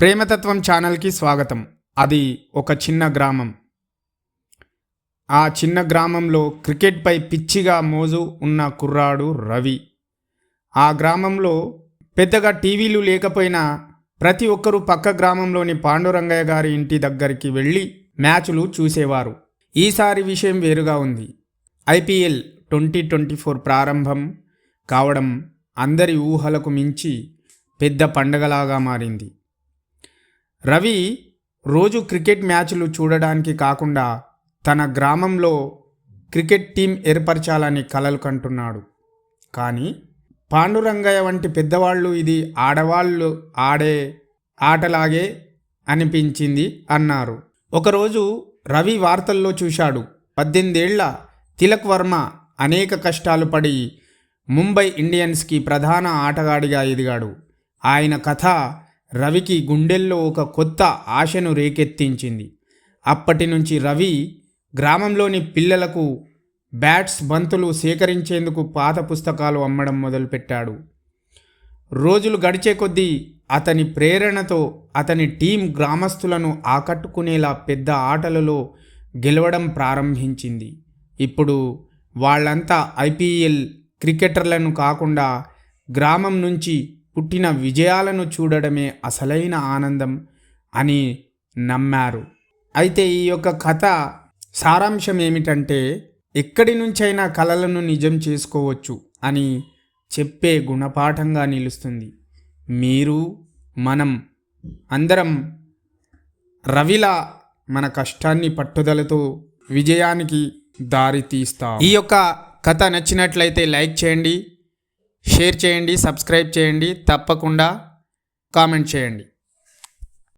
ప్రేమతత్వం ఛానల్కి స్వాగతం. అది ఒక చిన్న గ్రామం. ఆ చిన్న గ్రామంలో క్రికెట్పై పిచ్చిగా మోజు ఉన్న కుర్రాడు రవి. ఆ గ్రామంలో పెద్దగా టీవీలు లేకపోయినా ప్రతి ఒక్కరూ పక్క గ్రామంలోని పాండురంగయ్య గారి ఇంటి దగ్గరికి వెళ్ళి మ్యాచ్లు చూసేవారు. ఈసారి విషయం వేరుగా ఉంది. ఐపీఎల్ ట్వంటీ ట్వంటీ ఫోర్ ప్రారంభం కావడం అందరి ఊహలకు మించి పెద్ద పండగలాగా మారింది. రవి రోజు క్రికెట్ మ్యాచ్లు చూడడానికి కాకుండా తన గ్రామంలో క్రికెట్ టీం ఏర్పరచాలని కలలు కంటున్నాడు. కానీ పాండురంగయ్య వంటి పెద్దవాళ్ళు ఇది ఆడవాళ్ళు ఆడే ఆటలాగే అనిపించింది అన్నారు. ఒకరోజు రవి వార్తల్లో చూశాడు పద్దెనిమిదేళ్ళ తిలక్ వర్మ అనేక కష్టాలు పడి ముంబై ఇండియన్స్కి ప్రధాన ఆటగాడిగా ఎదిగాడు. ఆయన కథ రవికి గుండెల్లో ఒక కొత్త ఆశను రేకెత్తించింది. అప్పటి నుంచి రవి గ్రామంలోని పిల్లలకు బ్యాట్స్ బంతులు సేకరించేందుకు పాత పుస్తకాలు అమ్మడం మొదలుపెట్టాడు. రోజులు గడిచే కొద్దీ అతని ప్రేరణతో అతని టీం గ్రామస్తులను ఆకట్టుకునేలా పెద్ద ఆటలలో గెలవడం ప్రారంభించింది. ఇప్పుడు వాళ్ళంతా ఐపీఎల్ క్రికెటర్లను కాకుండా గ్రామం నుంచి పుట్టిన విజయాలను చూడడమే అసలైన ఆనందం అని నమ్మారు. అయితే ఈ యొక్క కథ సారాంశం ఏమిటంటే ఎక్కడి నుంచైనా కలలను నిజం చేసుకోవచ్చు అని చెప్పే గుణపాఠంగా నిలుస్తుంది. మీరు మనం అందరం రవిలా మన కష్టాన్ని పట్టుదలతో విజయానికి దారి తీస్తాం ఈ యొక్క కథ నచ్చినట్లయితే లైక్ చేయండి షేర్ చేయండి సబ్స్క్రైబ్ చేయండి తప్పకుండా కామెంట్ చేయండి.